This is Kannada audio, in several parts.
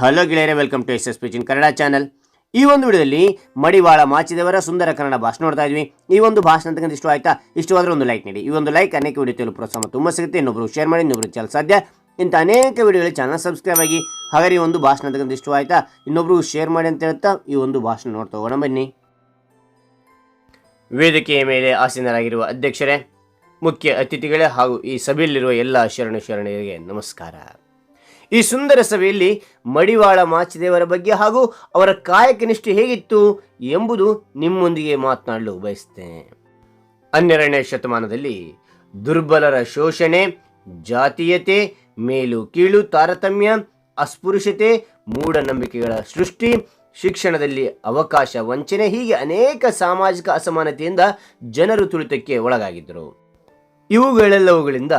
ಹಲೋ ಗೆಳೆಯರೆ ವೆಲ್ಕಮ್ ಟು ಎಸ್ ಎಸ್ ಪಿಚಿನ್ ಕನ್ನಡ ಚಾನಲ್ ಈ ಒಂದು ವಿಡಿಯೋದಲ್ಲಿ ಮಡಿವಾಳ ಮಾಚಿದೇವರ ಸುಂದರ ಕನ್ನಡ ಭಾಷಣ ನೋಡ್ತಾ ಇದ್ವಿ. ಈ ಒಂದು ಭಾಷಣ ಅಂತಕ್ಕಂಥ ಇಷ್ಟ ಆಯ್ತಾ? ಇಷ್ಟವಾದ್ರೆ ಒಂದು ಲೈಕ್ ನೀಡಿ. ಈ ಒಂದು ಲೈಕ್ ಅನೇಕ ವಿಡಿಯೋ ತಿಳಿಯಲು ಪ್ರೋತ್ಸಾಹ ತುಂಬ ಸಿಗುತ್ತೆ. ಇನ್ನೊಬ್ಬರು ಶೇರ್ ಮಾಡಿ, ಇನ್ನೊಬ್ರು ಚಾನಲ್ ಸಾಧ್ಯ. ಇಂಥ ಅನೇಕ ವಿಡಿಯೋಗಳು ಚಾನಲ್ ಸಬ್ಸ್ಕ್ರೈಬ್ ಆಗಿ, ಹಾಗಾದ್ರೆ ಈ ಒಂದು ಭಾಷಣ ಅಂತಕ್ಕಂಥ ಇಷ್ಟ ಆಯ್ತಾ? ಇನ್ನೊಬ್ರು ಶೇರ್ ಮಾಡಿ ಅಂತ ಹೇಳ್ತಾ ಈ ಒಂದು ಭಾಷಣ ನೋಡ್ತಾ ಹೋಗೋಣ. ಬನ್ನಿ. ವೇದಿಕೆಯ ಮೇಲೆ ಆಸೀನರಾಗಿರುವ ಅಧ್ಯಕ್ಷರೇ, ಮುಖ್ಯ ಅತಿಥಿಗಳೇ ಹಾಗೂ ಈ ಸಭೆಯಲ್ಲಿರುವ ಎಲ್ಲ ಶರಣ ಶರಣರಿಗೆ ನಮಸ್ಕಾರ. ಈ ಸುಂದರ ಸಭೆಯಲ್ಲಿ ಮಡಿವಾಳ ಮಾಚಿದೇವರ ಬಗ್ಗೆ ಹಾಗೂ ಅವರ ಕಾಯಕ ನಿಷ್ಠೆ ಹೇಗಿತ್ತು ಎಂಬುದು ನಿಮ್ಮೊಂದಿಗೆ ಮಾತನಾಡಲು ಬಯಸ್ತೇನೆ. ಹನ್ನೆರಡನೇ ಶತಮಾನದಲ್ಲಿ ದುರ್ಬಲರ ಶೋಷಣೆ, ಜಾತೀಯತೆ, ಮೇಲು ಕೀಳು ತಾರತಮ್ಯ, ಅಸ್ಪೃಶ್ಯತೆ, ಮೂಢನಂಬಿಕೆಗಳ ಸೃಷ್ಟಿ, ಶಿಕ್ಷಣದಲ್ಲಿ ಅವಕಾಶ ವಂಚನೆ ಹೀಗೆ ಅನೇಕ ಸಾಮಾಜಿಕ ಅಸಮಾನತೆಯಿಂದ ಜನರು ತುಳಿತಕ್ಕೆ ಒಳಗಾಗಿದ್ದರು. ಇವುಗಳೆಲ್ಲವುಗಳಿಂದ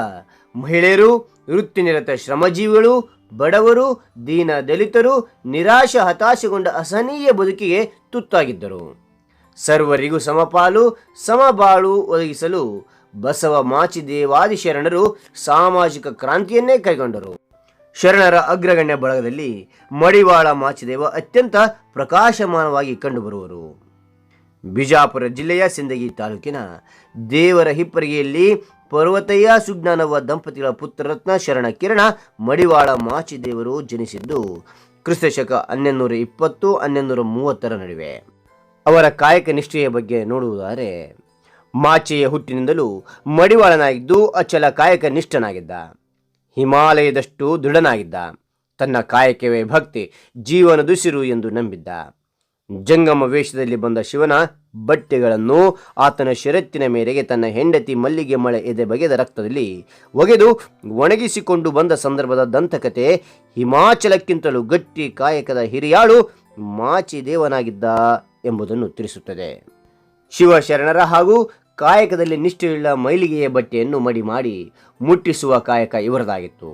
ಮಹಿಳೆಯರು, ವೃತ್ತಿನಿರತ ಶ್ರಮಜೀವಿಗಳು ಬಡವರು, ದೀನ ದಲಿತರು, ನಿರಾಶ ಹತಾಶೆಗೊಂಡ ಅಸಹನೀಯ ಬದುಕಿಗೆ ತುತ್ತಾಗಿದ್ದರು. ಸರ್ವರಿಗೂ ಸಮಪಾಲು, ಸಮಬಾಳು ಒದಗಿಸಲು ಬಸವ ಮಾಚಿದೇವಾದಿ ಶರಣರು ಸಾಮಾಜಿಕ ಕ್ರಾಂತಿಯನ್ನೇ ಕೈಗೊಂಡರು. ಶರಣರ ಅಗ್ರಗಣ್ಯ ಬಳಗದಲ್ಲಿ ಮಡಿವಾಳ ಮಾಚಿದೇವ ಅತ್ಯಂತ ಪ್ರಕಾಶಮಾನವಾಗಿ ಕಂಡುಬರುವರು. ಬಿಜಾಪುರ ಜಿಲ್ಲೆಯ ಸಿಂದಗಿ ತಾಲೂಕಿನ ದೇವರ ಹಿಪ್ಪರಿಗೆಯಲ್ಲಿ ಪರ್ವತಯ್ಯ ಸುಜ್ಞಾನವ ದಂಪತಿಗಳ ಪುತ್ರರತ್ನ ಶರಣ ಕಿರಣ ಮಡಿವಾಳ ಮಾಚಿದೇವರು ಜನಿಸಿದ್ದು ಕ್ರಿಸ್ತಶಕ ಹನ್ನೆರಡುನೂರ ಇಪ್ಪತ್ತು ಹನ್ನೆರಡುನೂರ ಮೂವತ್ತರ ನಡುವೆ. ಅವರ ಕಾಯಕ ನಿಷ್ಠೆಯ ಬಗ್ಗೆ ನೋಡುವುದಾದರೆ, ಮಾಚೆಯ ಹುಟ್ಟಿನಿಂದಲೂ ಮಡಿವಾಳನಾಗಿದ್ದು ಅಚಲ ಕಾಯಕ ನಿಷ್ಠನಾಗಿದ್ದ. ಹಿಮಾಲಯದಷ್ಟು ದೃಢನಾಗಿದ್ದ. ತನ್ನ ಕಾಯಕವೇ ಭಕ್ತಿ ಜೀವನದುಸಿರು ಎಂದು ನಂಬಿದ್ದ. ಜಂಗಮ ವೇಷದಲ್ಲಿ ಬಂದ ಶಿವನ ಬಟ್ಟೆಗಳನ್ನು ಆತನ ಷರತ್ತಿನ ಮೇರೆಗೆ ತನ್ನ ಹೆಂಡತಿ ಮಲ್ಲಿಗೆ ಮಳೆ ಎದೆ ಬಗೆದ ರಕ್ತದಲ್ಲಿ ಒಗೆದು ಒಣಗಿಸಿಕೊಂಡು ಬಂದ ಸಂದರ್ಭದ ದಂತಕತೆ ಹಿಮಾಚಲಕ್ಕಿಂತಲೂ ಗಟ್ಟಿ ಕಾಯಕದ ಹಿರಿಯಾಳು ಮಾಚಿ ದೇವನಾಗಿದ್ದ ಎಂಬುದನ್ನು ತಿಳಿಸುತ್ತದೆ. ಶಿವಶರಣರ ಹಾಗೂ ಕಾಯಕದಲ್ಲಿ ನಿಷ್ಠೆಯುಳ್ಳ ಮೈಲಿಗೆಯ ಬಟ್ಟೆಯನ್ನು ಮಡಿ ಮಾಡಿ ಮುಟ್ಟಿಸುವ ಕಾಯಕ ಇವರದಾಗಿತ್ತು.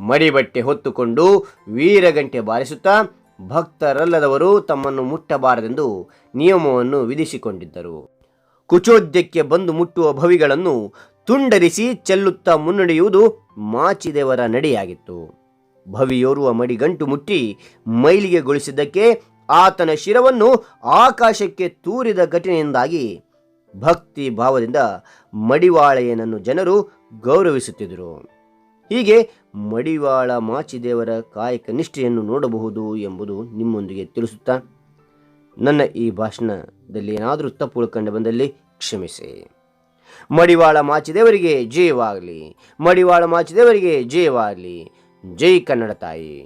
ಮಡಿ ಬಟ್ಟೆ ಹೊತ್ತುಕೊಂಡು ವೀರಗಂಟೆ ಬಾರಿಸುತ್ತಾ ಭಕ್ತರಲ್ಲದವರು ತಮ್ಮನ್ನು ಮುಟ್ಟಬಾರದೆಂದು ನಿಯಮವನ್ನು ವಿಧಿಸಿಕೊಂಡಿದ್ದರು. ಕುಚೋದ್ಯಕ್ಕೆ ಬಂದು ಮುಟ್ಟುವ ಭವಿಗಳನ್ನು ತುಂಡರಿಸಿ ಚೆಲ್ಲುತ್ತಾ ಮುನ್ನಡೆಯುವುದು ಮಾಚಿದೇವರ ನಡೆಯಾಗಿತ್ತು. ಭವಿಯೋರ್ವ ಮಡಿಗಂಟು ಮುಟ್ಟಿ ಮೈಲಿಗೆಗೊಳಿಸಿದ್ದಕ್ಕೆ ಆತನ ಶಿರವನ್ನು ಆಕಾಶಕ್ಕೆ ತೂರಿದ ಘಟನೆಯಿಂದಾಗಿ ಭಕ್ತಿ ಭಾವದಿಂದ ಮಡಿವಾಳೆಯನನ್ನು ಜನರು ಗೌರವಿಸುತ್ತಿದ್ದರು. ಹೀಗೆ ಮಡಿವಾಳ ಮಾಚಿದೇವರ ಕಾಯಕ ನಿಷ್ಠೆಯನ್ನು ನೋಡಬಹುದು ಎಂಬುದು ನಿಮ್ಮೊಂದಿಗೆ ತಿಳಿಸುತ್ತಾ, ನನ್ನ ಈ ಭಾಷಣದಲ್ಲಿ ಏನಾದರೂ ತಪ್ಪು ಕಂಡು ಬಂದಲ್ಲಿ ಕ್ಷಮಿಸಿ. ಮಡಿವಾಳ ಮಾಚಿದೇವರಿಗೆ ಜಯವಾಗಲಿ. ಮಡಿವಾಳ ಮಾಚಿದೇವರಿಗೆ ಜಯವಾಗಲಿ. ಜೈ ಕನ್ನಡ ತಾಯಿ.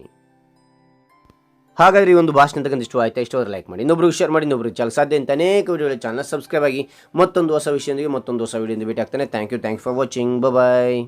ಹಾಗಾದ್ರೆ ಈ ಒಂದು ಭಾಷಣ ತಕ್ಕಂತ ಇಷ್ಟು ಆಯ್ತಾ? ಇಷ್ಟವಾದ್ರೆ ಲೈಕ್ ಮಾಡಿ. ಇನ್ನೊಬ್ರಿಗೆ ಶೇರ್ ಮಾಡಿ, ಇನ್ನೊಬ್ರಿಗೆ ಚಾಲ. ಸಾಧ್ಯ ಅಂತ ಅನೇಕ ವಿಡಿಯೋಗಳ ಚಾನಲ್ ಸಬ್ಸ್ಕ್ರೈಬ್ ಆಗಿ ಮತ್ತೊಂದು ಹೊಸ ವಿಷಯದೊಂದಿಗೆ ಮತ್ತೊಂದು ಹೊಸ ವಿಡಿಯೋದಿಂದ ಭೇಟಿ ಆಗ್ತಾನೆ thank you thank for watching bye